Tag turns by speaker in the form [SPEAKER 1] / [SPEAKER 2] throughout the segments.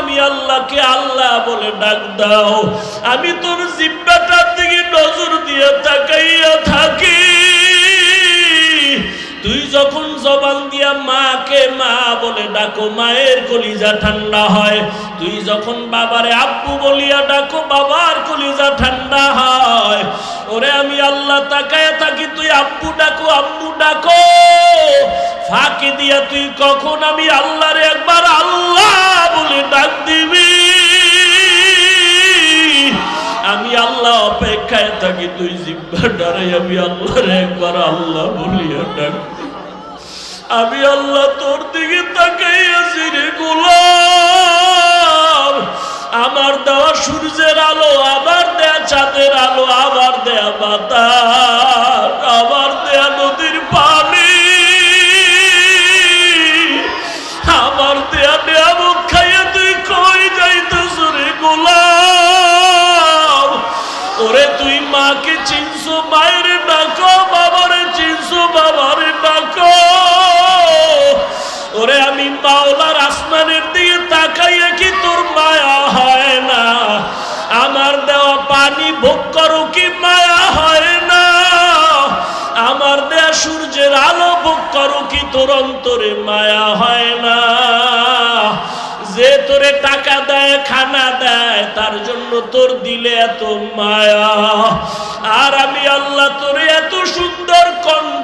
[SPEAKER 1] আমি আল্লাহকে আল্লাহ বলে ডাক দাও। আমি তোর জিব্বাটার দিকে নজর দিয়ে তাকাইয়া থাকি। তুই যখন জবান দিয়া মাকে মা বলে ডাকো, মায়ের কলিজা ঠান্ডা হয়। তুই যখন বাবারে আব্বু বলিয়া ডাকো, বাবার কলিজা ঠান্ডা হয়। ওরে আমি আল্লাহ তাকায় থাকি, তুই আব্বু ডাকো আব্বু ডাকো। ফাঁকি দিয়া তুই কখন আমি আল্লাহরে একবার আল্লাহ বলে ডাক দিবি? আমি আল্লাহ অপেক্ষায় থাকি, তুই জিব্বা ডারে আমি আল্লাহর একবার আল্লাহ বলিয়া ডাক আমি আল্লাহ তোর দিকে তাকাইয়াছি রে গোলাম। আমার দেওয়া সূর্যের আলো আবার দেয়া চাঁদের আলো, আমার দেয়া বাতাস। পানি ভোগ করো কি মায়া হয় না? আমার দেয়া সূর্যের আলো ভোগ করো কি তোর অন্তরে মায়া হয় না? যে তোরে টাকা দেয়, খানা দেয়, তার জন্য তোর দিলে এত মায়া। আর আমি আল্লাহ তোরে এত সুন্দর কণ্ঠ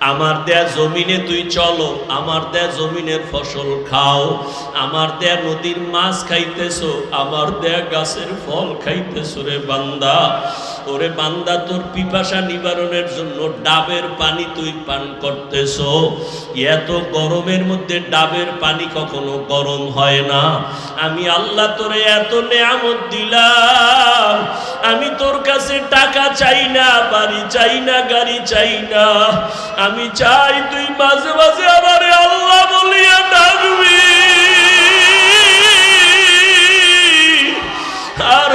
[SPEAKER 1] আমার দেয়া জমিনে তুই চলো, আমার দেয়া জমিনের ফসল খাও, আমার দেয়া নদীর মাছ খাইতেছো, আমার দেয়া গাছের ফল খাইতেছো রে বান্দা। ওরে বান্দা, তোর পিপাসা নিবারণের জন্য ডাবের পানি তুই পান করতেছো। এত গরমের মধ্যে ডাবের পানি কখনো গরম হয় না। আমি আল্লাহ তোরে এত নেয়ামত দিলাম। আমি তোর কাছে টাকা চাই না, বাড়ি চাই না, গাড়ি চাই না। আমি চাই তুই মাঝে মাঝে আমারে আল্লাহ বলিয়া ডাকবি। আর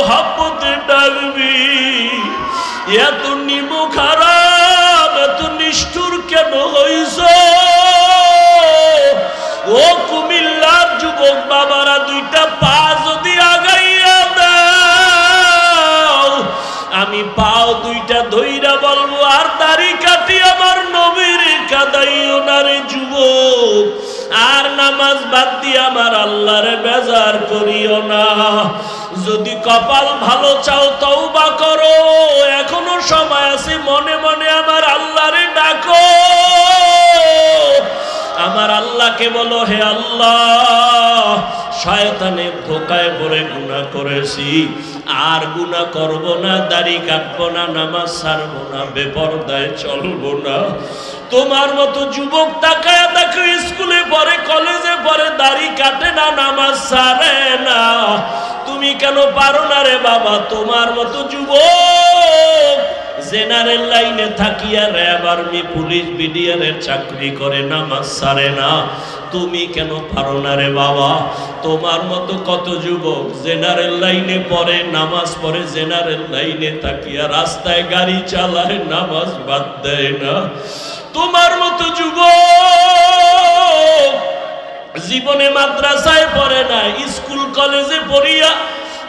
[SPEAKER 1] মোহাব্বতে ডাকবি এত নিমু খারাপ এত নিষ্ঠুর কেন হইছ ও কুমিল্লার যুবক বাবারা দুইটা পা যদি আগাইয়া দাও আমি পাও দুইটা ধইরা বলব, আর দাড়ি কাটি আমার নবীর কাদাইও না রে যুবক। আর নামাজ বাদ দিয়ে আমার আল্লাহরে বেজার করিও না। যদি কপাল ভালো চাও তওবা করো। এখনও সময় আছে, মনে মনে আমার আল্লাহরে ডাকো। আমার আল্লাহকে বলো, হে আল্লাহ শয়তানের ধোকায় পড়ে গুণা করেছি। আর গুণা করব না, দাড়ি কাটবো না, নামাজ ছাড়বো না, বেপরদায় চলবো না। তোমার মতো যুবক তাকায় দেখো, স্কুলে পরে কলেজে পরে দাড়ি কাটে না, নামাজ ছাড়ে না। তুমি কেন পারো না রে বাবা? তোমার মতো যুবক জেনারেল লাইনে থাকিয়া র্যাব আর্মি পুলিশ বিডিআরের চাকরি করে নামাজ সারে না। তুমি কেন পারো না রে বাবা? তোমার মতো কত যুবক জেনারেল লাইনে পড়ে, নামাজ পড়ে, জেনারেল লাইনে তাকিয়া রাস্তায় গাড়ি চালায়, নামাজ বাদ দেয় না। তোমার মতো যুবক জীবনে মাদ্রাসায় পড়ে না, স্কুল কলেজে পড়িয়া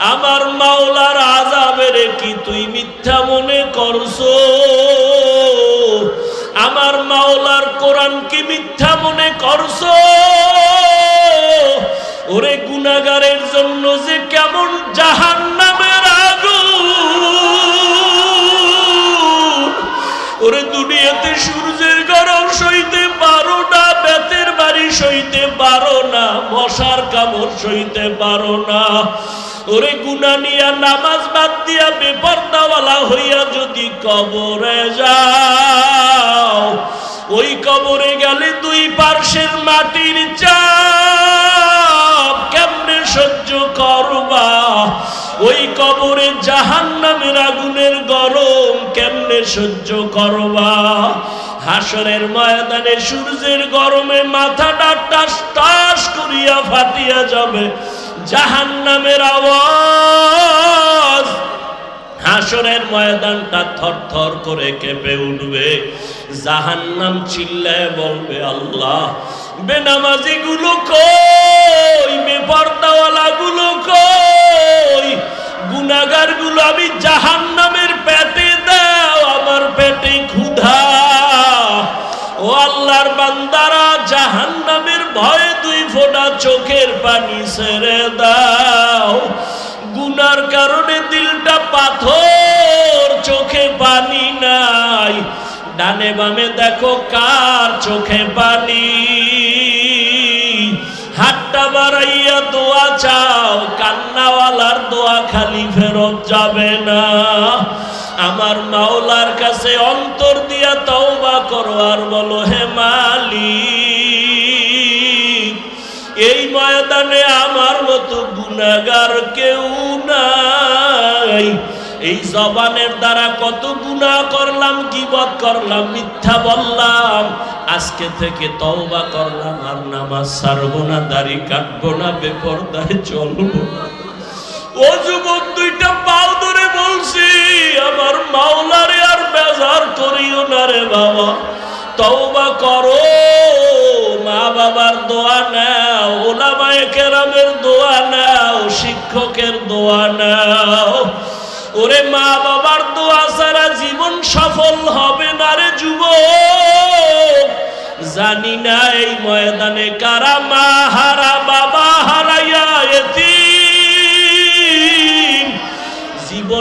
[SPEAKER 1] আমার মাওলার আজাবের কি তুই মিথ্যা মনে করছ? আমার মাওলার কোরআন কি মিথ্যা মনে করছ? ওরে গুনাগারের জন্য যে কেমন জাহান নামের আগুন। ওরে দুনিয়াতে সূর্যের গরম সইতে পারো না, বেতের বাড়ি সইতে পারো না, মশার কামড় সইতে পারো না। ওরে গুনা নিয়া নামাজ বাদ দিয়া বেপর্দাওয়ালা হইয়া যদি কবরে যাও, ওই কবরে গেলে দুই পার্শ্বের মাটির চাপ কেমনে সহ্য করবা? ওই কবরে জাহান নামের আগুনের গরম কেমনে সহ্য করবা? হাসরের ময়দানে সূর্যের গরমে মাথাটা টাস টাস করিয়া ফাটিয়া যাবে। জাহান নামের আওয়াজ। হাসরের ময়দানটা থর থর করে কেঁপে উঠবে। জাহান্নাম চিল্লায় বলবে, আল্লাহ বেনামাজি গুলো কই? বেপর্দাওয়ালা গুলো কই? গুনাগারগুলো আমি জাহান্নামের পেটে দাও, আমার পেটে ক্ষুধা আল্লাহর বান্দারা জাহান্নামের ভয়ে দুই ফোঁটা চোখের পানি ছেড়ে দাও। গুনার কারণে দিলটা পাথর, চোখে পানি নাই। ডানে বামে দেখো কার চোখে পানি। হাতটা বাড়াইয়া দোয়া চাও, কান্নাওয়ালার দোয়া খালি ফেরত যাবে না। আমার মাওলার কাছে অন্তর দিয়া তওবা করো আর বলো, হে মালিক, এই ময়দানে আমার মতো গুনাগার কেউ নাই। এই জবানের দ্বারা কত গুনাহ করলাম, গিবত করলাম, মিথ্যা বললাম। আজকে থেকে তওবা করলাম আর নামাজ ছাড়বো না, দাড়ি কাটবো না, বেপরদায় চলবো না। ও যুবক, দুইটা বলছি আমার মাওলারে আর বেজার করিও না রে বাবা। তওবা করো মা বাবার দোয়া নাও, ওলামায়ে কেরামের দোয়া নাও, শিক্ষকের দোয়া নাও। ওরে মা বাবার দোয়া ছাড়া জীবন সফল হবে না রে যুবক। জানি না এই ময়দানে কারা মা হারা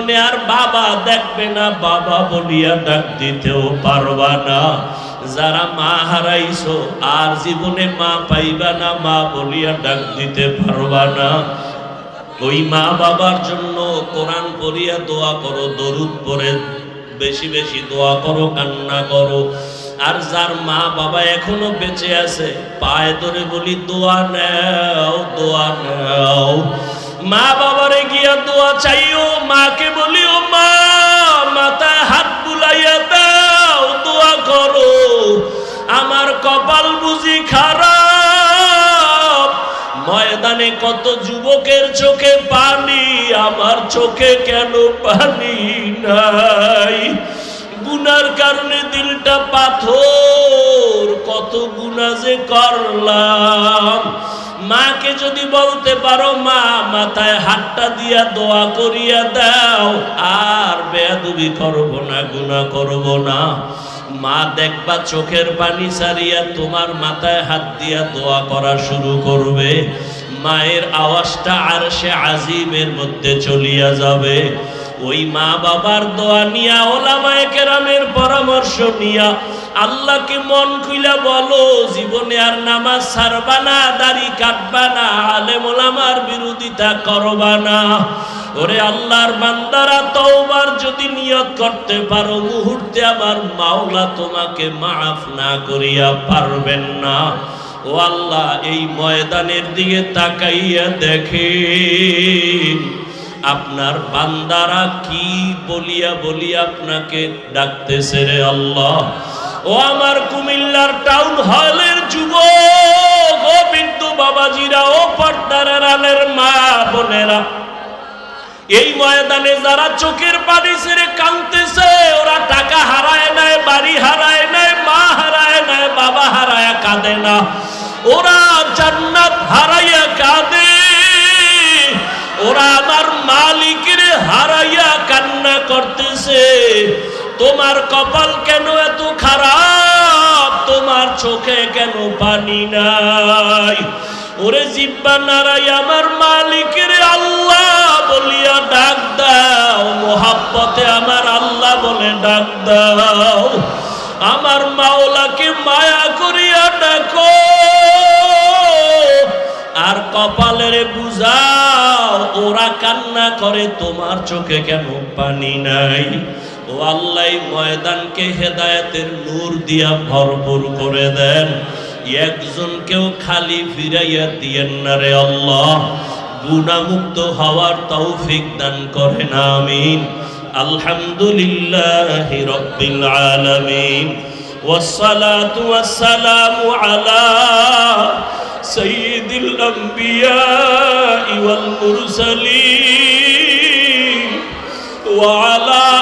[SPEAKER 1] জীবনে আর বাবা দেখবে না, বাবা বলিয়া ডাক দিতেও পারবা না। যারা মা হারাইছো, আর জীবনে মা পাইবা না, মা বলিয়া ডাক দিতে পারবা না। ওই মা বাবার জন্য কোরআন পড়িয়া দোয়া করো, দরুদ পরে বেশি বেশি দোয়া করো, কান্না করো। আর যার মা বাবা এখনও বেঁচে আছে, পায়ে ধরে বলি, দোয়া নেও, দোয়া নাও। মা বাবারে গিয়া দোয়া চাইও, মাকে বলি ও মা মাথায় হাত বুলাইয়া দাও, দোয়া করো। আমার কপাল বুঝি খারাপ। ময়দানে কত যুবকের চোখে পানি, আমার চোখে কেন পানি নাই? গুনার কারণে দিলটা পাথর, কত গুণা যে করলাম। মাকে যদি বলতে পারো, মা, মাথায় হাতটা দিয়া দোয়া করিয়া দাও, আর বেয়াদুবি করব না গুণা করব না। মা দেখবা চোখের পানি সারিয়া তোমার মাথায় হাত দিয়া দোয়া করা শুরু করবে। মায়ের আওয়াজটা আর সে আজিমের মধ্যে চলিয়া যাবে। ওই মা বাবার দোয়া নিয়া ওলামায়ে কেরামের পরামর্শ নিয়া আল্লাহকে মন খুইলা বলো, জীবনে আর নামাজ ছাড়বা না, দাড়ি কাটবা না, আলেম ওলামার বিরোধিতা করবা না। ওরে আল্লাহর বান্দারা, তওবার যদি নিয়ত করতে পারো, মুহূর্তে আমার মাওলা তোমাকে মাফ না করিয়া পারবেন না। ও আল্লাহ, এই ময়দানের দিকে তাকাইয়া দেখে আপনার বান্দারা কি বলিয়া বলিয়া আপনাকে ডাকতেছে রে আল্লাহ। ও আমার কুমিল্লার টাউন হলের যুবক, ও বিন্দু বাবাজিরা, ও পর্দার আলের মা বোনেরা। এই ময়দানে যারা চোখের পানি ছেড়ে কাঁদতেছে, ওরা টাকা হারায় নাই বাড়ি হারায় নাই মা হারায় নাই বাবা হারায়, কাঁদে না। ওরা জান্নাত হারাইয়া কাঁদে। ওরা আমার মালিকের হারাইয়া কান্না করতেছে। তোমার কপাল কেন এত খারাপ? তোমার চোখে কেন পানি নাই? ওরে জিব্বা নারাই আমার মালিকের আল্লাহ বলিয়া ডাক দাও। মোহাব্বতে আমার আল্লাহ বলে ডাক দাও। আমার মাওলাকে মায়া করিয়া ডাকো। আর কপালের বুঝাও, ওরা কান্না করে, তোমার চোখে কেন পানি নাই? ও আল্লাহ ময়দানকে হেদায়েতের নূর দিয়া ভরপুর করে দেন একজনকেও খালি ফিরাইয়া দিয়েন না রে আল্লাহ গুণামুক্ত হওয়ার তৌফিক দান করেন আমিন আলহামদুলিল্লাহ রব্বিল আলামিন والصلاة والسلام على سيد الأنبياء والمرسلين وعلى آله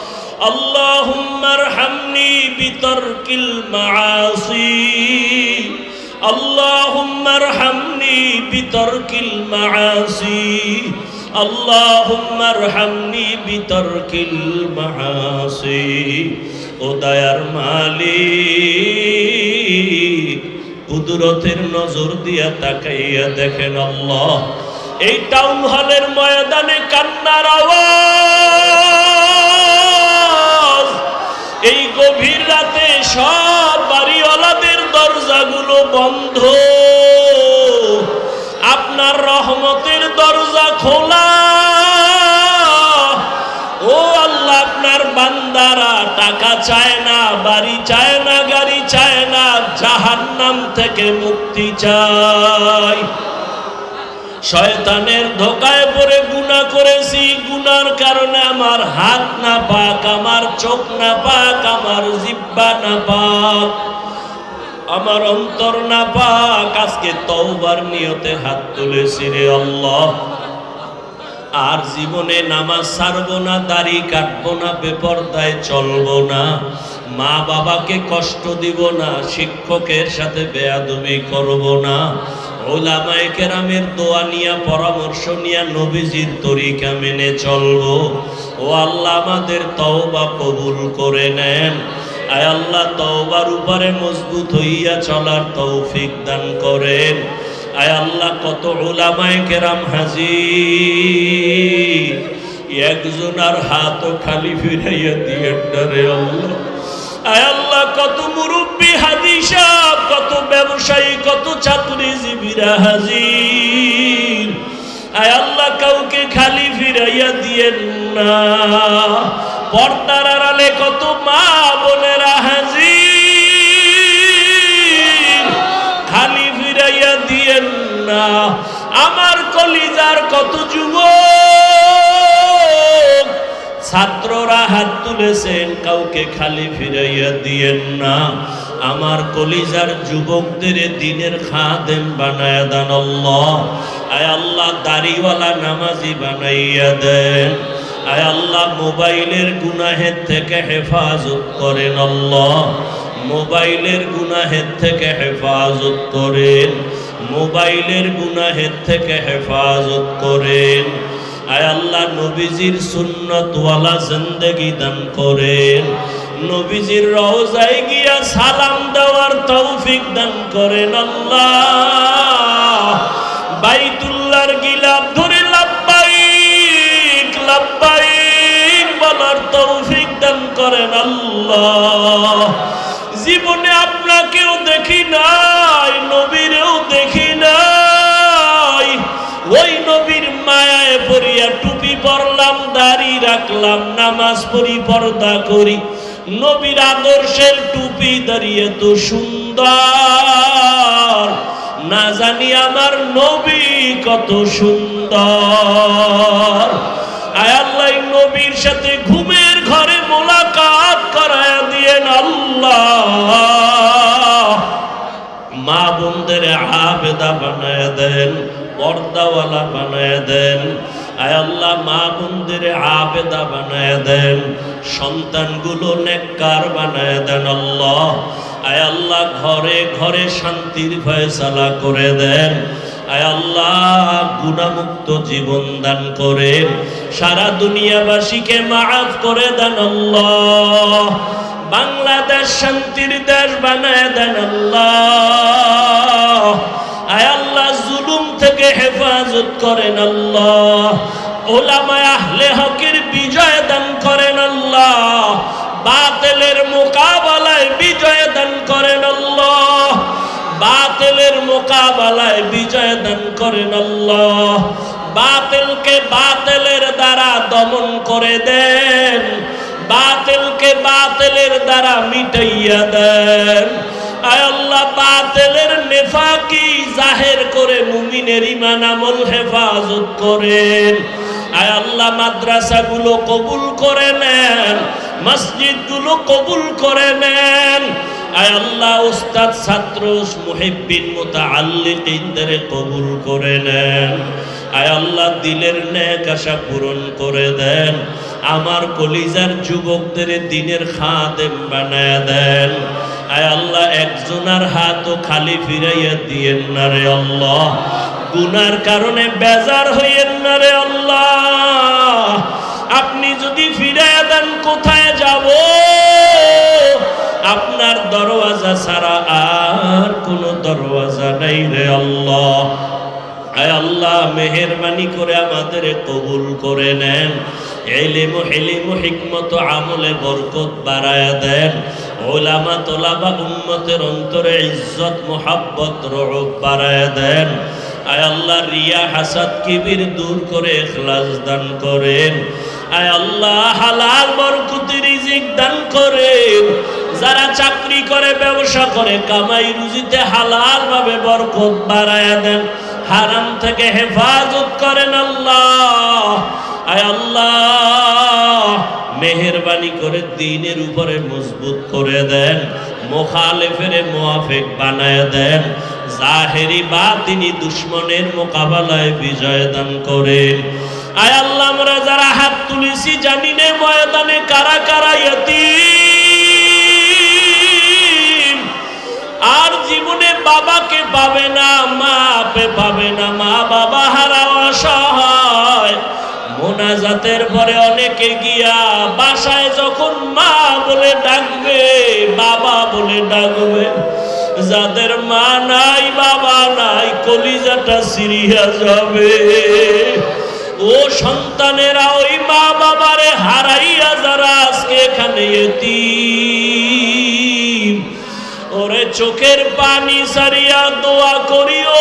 [SPEAKER 1] اللهم ارحمني بترك المعاصي اللهم ارحمني بترك المعاصي اللهم ارحمني بترك المعاصي ও দয়ার মালিক কুদরতের নজর দিয়া তাকাইয়া দেখেন আল্লাহ এই টাউন হলের ময়দানে কান্নার আওয়াজ এই গভীর রাতে সব বাড়িওয়ালাদের দরজাগুলো বন্ধ। আপনার রহমতের দরজা খোলা। ও আল্লাহ, আপনার বান্দারা টাকা চায় না, বাড়ি চায় না, গাড়ি চায় না, জাহান্নাম থেকে মুক্তি চায় শয়তানের ধোকায় পড়ে গুণা করেছি। গুনার কারণে আমার হাত না পাক, আমার চোখ না পাক, আমার জিব্বা না পাক, আমার অন্তর না পাক। আজকে তওবার নিয়তে হাত তুলেছি রে আল্লাহ। আর জীবনে নামাজ ছাড়বো না, দাড়ি কাটবো না, বেপরদায় চলবো না। মা বাবাকে কষ্ট দিব না, শিক্ষকের সাথে বেয়াদবি করব না। ওলামায়ে দোয়া নিয়া, পরামর্শ নিয়া নবীজির তরিকা মেনে ও আল্লাহ আমাদের তওবা কবুল করে নেন। আয় আল্লাহ, তওবার উপরে মজবুত হইয়া চলার তৌফিক দান করেন। আয় আল্লাহ, কত ওলামায়ে কেরাম একজন আর হাতও খালি ফিরাইয়া দিয়ে আয় আল্লাহ, কত মুরব্বী হাদিসা কত ব্যবসায়ী, কত চাকরিজীবীরা হাজির। আল্লাহ, কাউকে খালি ফিরাইয়া দিয়েন না। পর্দার আড়ালে কত মা বোনেরা হাজির। খালি ফিরাইয়া দিয়েন না। আমার কলিজার কত যুবক, ছাত্ররা হাত তুলেছেন, কাউকে খালি ফিরাইয়া দিয়েন না। আমার কলিজার যুবকদের দিনের খাদেম বানায় দান আল্লাহ। আয় আল্লাহ, দাড়িওয়ালা নামাজি বানাইয়া দেন। আয় আল্লাহ, মোবাইলের গুনাহের থেকে হেফাজত করেন আল্লাহ। মোবাইলের গুনাহের থেকে হেফাজত করেন। মোবাইলের গুনাহের থেকে হেফাজত করেন। আয় আল্লাহ, নবীজির সুন্নতওয়ালা জিন্দেগি দান করেন। নবীজির রওজায় গিয়া সালাম দেওয়ার তৌফিক দান করেন আল্লাহ। বাইতুল্লাহর গিলাপ ধরে লাভবাইক লাভবাইক বলার জীবনে আপনাকেও দেখি নাই, নবীরেও দেখি নাই। ওই নবীর মায়ায় পড়িয়া টুপি পরলাম, দাড়ি রাখলাম, নামাজ পড়ি, পর্দা করি। নবীর আদর্শের টুপি দাঁড়িয়ে তো সুন্দর। না জানি আমার নবী কত সুন্দর। আয় নবীর সাথে ঘুমের ঘরে মোলাকাত করায় দিয়েন আল্লাহ। মা বোনদের আবেদা বানায় দেন, পর্দাওয়ালা বানায় দেন। আয় আল্লাহ, মা বোনদের আবেদা বানায় দেন, সন্তানগুলো নেককার বানায় দেন আল্লাহ। আয় আল্লাহ, ঘরে ঘরে শান্তির ফয়সালা করে দেন। আয় আল্লাহ, গুণামুক্ত জীবন দান করেন। সারা দুনিয়াবাসীকে মাফ করে দেন আল্লাহ। বাংলাদেশ শান্তির দেশ বানায় দেন আল্লাহ। আয় আল্লাহ থেকে হেফাজত করেন আল্লাহ। ওলামায় আহলে হকের বিজয় দান করেন আল্লাহ। বাতিলের মোকাবেলায় বিজয় দান করেন আল্লাহ। বাতিলের মোকাবেলায় বিজয় দান করেন আল্লাহ। বাতিলকে বাতিলের দ্বারা দমন করে দেন। বাতিলকে বাতিলের দ্বারা মিটাইয়া দেন। আল্লাহ, বাতিলের নেফাকি জাহের করে মুমিনের হেফাজত করেন। আয় আল্লাহ, মাদ্রাসাগুলো কবুল করে নেন, মসজিদগুলো কবুল করে নেন। আয় আল্লাহ উস্তাদ ছাত্র, মুহিব্বিন, মুতাআল্লিকিনদের কবুল করে নেন। আয় আল্লাহ, দিলের ন্যাক আশা পূরণ করে দেন। আমার কলিজার যুবকদের দিনের খাদেম বানায় দেন। আয় আল্লাহ, একজনার হাতও খালি ফিরাইয়া দিয়েন না রে আল্লাহ। গুনার কারণে বেজার হইয়েন না রে আল্লাহ। আপনি যদি ফিরাইয়া দেন, কোথায় যাব? আপনার দরওয়াজা ছাড়া আর কোনো দরওয়াজা নাই রে আল্লাহ। আয় আল্লাহ, মেহরবানি করে আমাদের কবুল করে নেন। এলিম, হেলিম, হিকমত, আমলে বরকত বাড়ায় দেন। ওলামা তোলাবা উম্মতের অন্তরে ইজ্জত, মোহাব্বত রব বাড়ায় দেন। আয় আল্লাহ, রিয়া, হাসাদ, কিবির দূর করে এখলাস দান করেন। আয় আল্লাহ, হালাল বরকতি, রিজিক দান করেন। যারা চাকরি করে, ব্যবসা করে, কামাই রুজিতে হালাল ভাবে বরকত বাড়ায় দেন। হারাম থেকে হেফাজত করেন আল্লাহ। আয় আল্লাহ, মেহরবানি করে দিনের উপরে মজবুত করে দেন, মোখালেফের মোয়াফেক বানায় দেন, জাহেরি বা তিনি দুশ্মনের মোকাবেলায় বিজয় দান করেন। আয় আল্লাহ, আমরা যারা হাত তুলেছি জানি নে ময়দানে কারা কারা ইয়তীম আর জীবনে বাবাকে পাবে না মা পে পাবে না। মা বাবা হারা অসহায়। মোনাজাতের পরে অনেকে গিয়া বাসায় যখন মা বলে ডাকবে, বাবা বলে ডাকবে, যাদের মা নাই, বাবা নাই, কলিজাটা সিরিয়া যাবে। ও সন্তানেরা, ওই মা বাবারে হারাইয়া যারা আজকে এখানে এতিম। ওরে চোখের পানি সারিয়া দোয়া করিও।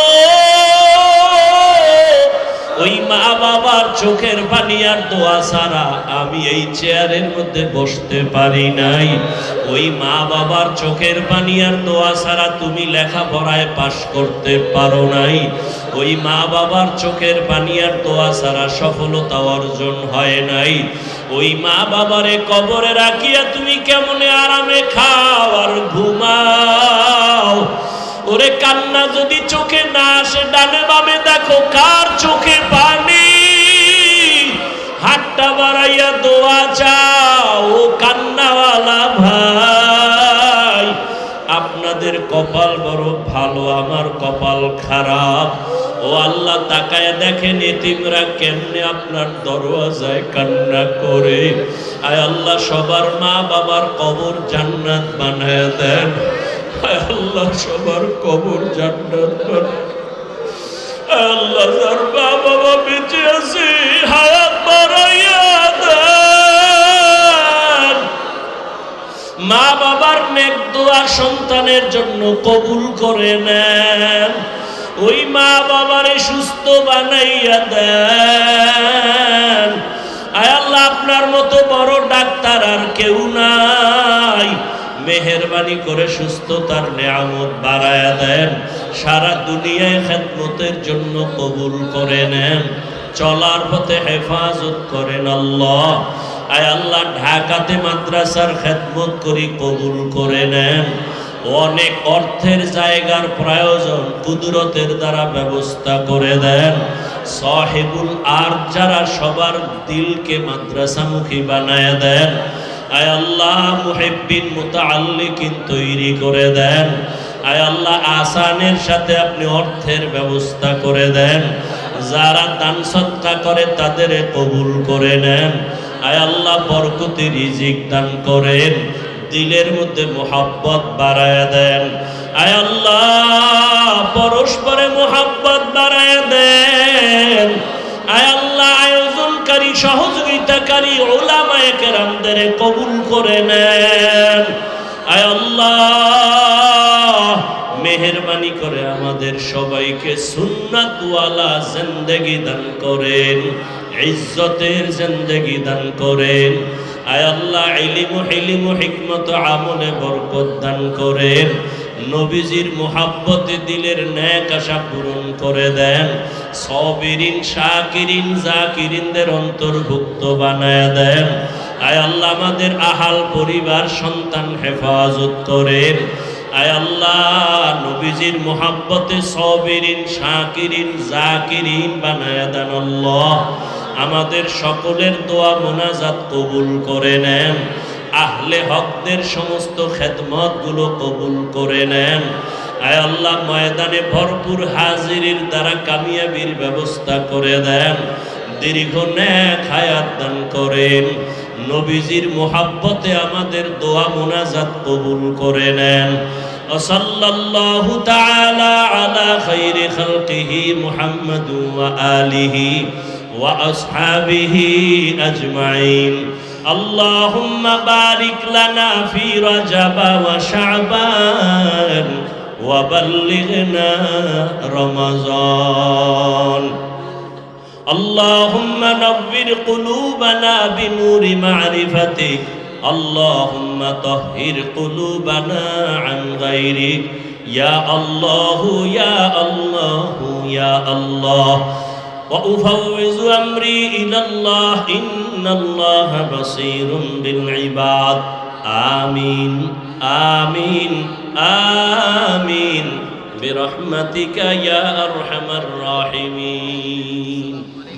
[SPEAKER 1] ওই মা বাবার চোখের পানি আর দোয়া ছাড়া আমি এই চেয়ারের মধ্যে বসতে পারি নাই। ওই মা বাবার চোখের পানি আর দোয়া ছাড়া তুমি লেখাপড়ায় পাশ করতে পারো নাই। ওই মা বাবার চোখের পানি আর দোয়া ছাড়া সফলতা অর্জন হয় নাই। ওই মা বাবারে কবরে রাখিয়া তুমি কেমনে আরামে খাও আর ঘুমাও? ওরে কান্না যদি চোখে না আসে, ডানে বামে দেখো কার চোখে পানি। হাতটা বাড়াইয়া দোয়া চাও, ও কান্নাওয়ালা ভাই। আপনাদের কপাল বড় ভালো, আমার কপাল খারাপ। ও আল্লাহ তাকায় দেখেন এতিমরা কেমনে আপনার দরওয়াজায় কান্না করে। আয় আল্লাহ, সবার মা বাবার কবর জান্নাত বানায় দেন। আল্লাহ সবার কবর জান্নাত আল্লাহ বাবা বেঁচে আছে, হায়াত দেন। মা বাবার নেক দোয়া সন্তানের জন্য কবুল করে নেন। ওই মা বাবারে সুস্থ বানাইয়া দেন। আয় আল্লাহ, আপনার মতো বড় ডাক্তার আর কেউ নাই। মেহরবানি করে সুস্থতার নেয়ামত বাড়ায়া দেন। সারা দুনিয়ায় খেদমতের জন্য কবুল করে নেন। চলার পথে হেফাজত করেন আল্লাহ। আয় আল্লাহ, ঢাকাতে মাদ্রাসার খেদমত করি কবুল করে নেন। অনেক অর্থের জায়গার প্রয়োজন কুদরতের দ্বারা ব্যবস্থা করে দেন। সাহেবুল আর যারা সবার দিলকে মাদ্রাসামুখী বানায় দেন। আয় আল্লাহ মুহিব্বিন মুতাআল্লিকিন তৈরি করে দেন। আয় আল্লাহ আসানের সাথে আপনি অর্থের ব্যবস্থা করে দেন। যারা দান সৎকা করে তাদের কবুল করে নেন। আয় আল্লাহ বরকতি রিজিক দান করেন। দিলের মধ্যে মোহাব্বত বাড়ায় দেন। আয় আল্লাহ পরস্পরে মোহাব্বত বাড়ায় দেন। আয় আল্লাহ আয়োজনকারী সহযোগিতাকারী ওলামায়ে কেরামদের কবুল করে নেন। আয় আল্লাহ, মেহরবানি করে আমাদের সবাইকে সুন্নাতওয়ালা জিন্দেগি দান করেন, ইজ্জতের জিন্দেগি দান করেন। আয় আল্লাহ, ইলিম, হিলিম, হিকমত, আমলে বরকত দান করেন। নবীজির মোহাব্বতে, দিলের ন্যাক আশা পূরণ করে দেন। সবিরিন, শাকিরিন, জাকিরিনদের অন্তর্ভুক্ত বানায় দেন। আয় আল্লাহ, আমাদের আহাল পরিবার, সন্তান হেফাজত করেন। আয় আল্লাহ, নবীজির মোহাব্বতে সবিরিন, শাকিরিন, জাকিরিন বানায় দেন আল্লাহ। আমাদের সকলের দোয়া মোনাজাত কবুল করে নেন। আহলে হকদের সমস্ত খেদমত গুলো কবুল করে নেন আয় আল্লাহ ময়দানে ভরপুর হাজিরির দ্বারা কামিয়াবির ব্যবস্থা করে দেন দীর্ঘ ন্যাক হায়াত দান করেন নবীজির মোহাব্বতে আমাদের দোয়া মোনাজাত কবুল করে নেন وصلى الله تعالى على خير خلقه محمد وآله وأصحابه أجمعين اللهم بارك لنا في رجب وشعبان وبلغنا رمضان. اللهم نور قلوبنا بنور معرفتك. اللهم طهر قلوبنا عن غيرك. يا الله يا الله يا الله. وأفوز أمري إلى الله إن الله بصير بالعباد. آمين آمين آمين. برحمتك يا أرحم الراحمين.